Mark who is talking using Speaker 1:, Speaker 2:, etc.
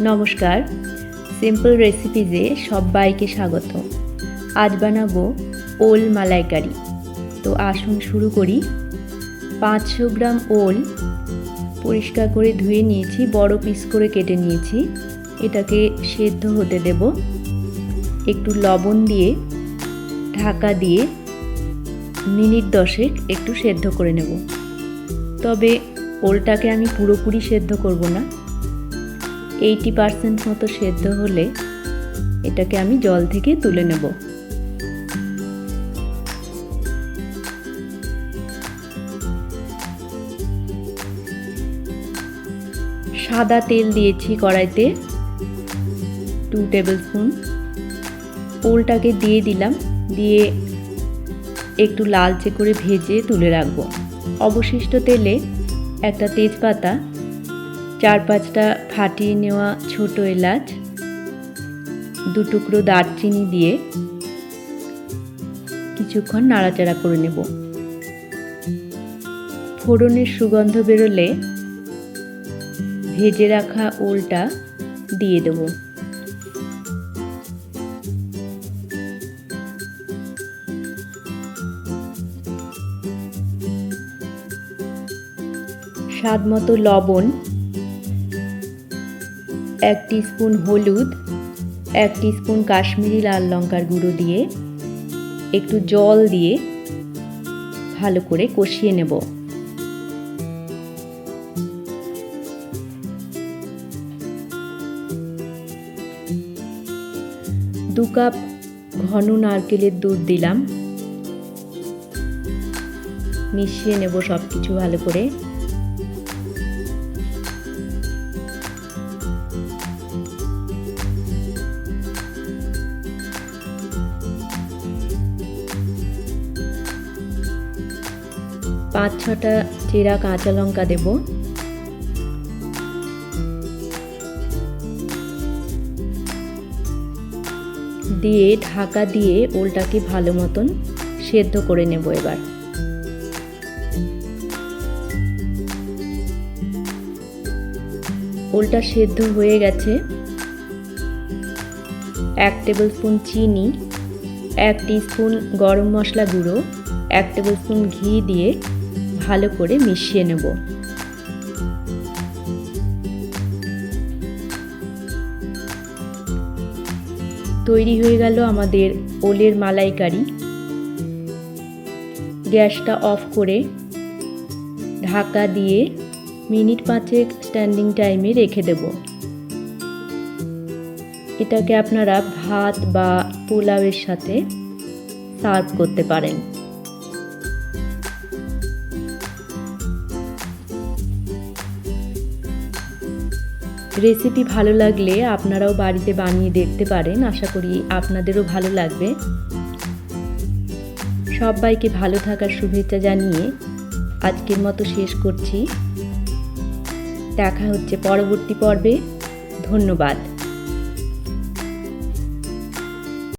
Speaker 1: নমস্কার। সিম্পল রেসিপিজে সবাইকে স্বাগত। আজ বানাবো ওল মালাইকারি। তো আসুন শুরু করি। পাঁচশো গ্রাম ওল পরিষ্কার করে ধুয়ে নিয়েছি, বড় পিস করে কেটে নিয়েছি। এটাকে সেদ্ধ হতে দেব। একটু লবণ দিয়ে, ঢাকা দিয়ে মিনিট দশেক একটু সেদ্ধ করে নেব। তবে ওলটাকে আমি পুরোপুরি সেদ্ধ করব না। এইটি পারসেন্ট মতো সেদ্ধ হলে এটাকে আমি জল থেকে তুলে নেব। সাদা তেল দিয়েছি কড়াইতে টু টেবিল স্পুন ওলটাকে দিয়ে দিলাম, দিয়ে একটু লালচে করে ভেজে তুলে রাখব। অবশিষ্ট তেলে একটা তেজপাতা চার পাঁচটা ফাটিয়ে নেওয়া ছোট এলাচ, দু টুকরো দারচিনি দিয়ে কিছুক্ষণ নাড়াচাড়া করে নেব। ফোড়নের সুগন্ধ বেরোলে ভেজে রাখা ওলটা দিয়ে দেবো। স্বাদ মতো লবণ এক স্পুন হলুদ, এক স্পুন কাশ্মীরি লাল লঙ্কার গুঁড়ো দিয়ে একটু জল দিয়ে ভালো করে কষিয়ে নেব। দু কাপ ঘন নারকেলের দুধ দিলাম। মিশিয়ে নেব সব কিছু ভালো করে। পাঁচ ছটা চেরা কাঁচা লঙ্কা দেব। দিয়ে, ঢাকা দিয়ে ওলটাকে ভালো মতন সেদ্ধ করে নেব এবার। ওলটা সেদ্ধ হয়ে গেছে। এক টেবিল স্পুন চিনি, এক স্পুন গরম মশলা গুঁড়ো, এক টেবিল স্পুন ঘি দিয়ে ভালো করে মিশিয়ে নেব। তৈরি হয়ে গেল আমাদের ওলের মালাইকারি। গ্যাসটা অফ করে ঢাকা দিয়ে মিনিট পাঁচেক স্ট্যান্ডিং টাইমে রেখে দেব। এটাকে আপনারা ভাত বা পোলাওয়ের সাথে সার্ভ করতে পারেন। রেসিপি ভালো লাগলে আপনারাও বাড়িতে বানিয়ে দেখতে পারেন। আশা করি আপনাদেরও ভালো লাগবে। সবাইকে ভালো থাকার শুভেচ্ছা জানিয়ে আজকের মতো শেষ করছি। দেখা হচ্ছে পরবর্তী পর্বে। ধন্যবাদ।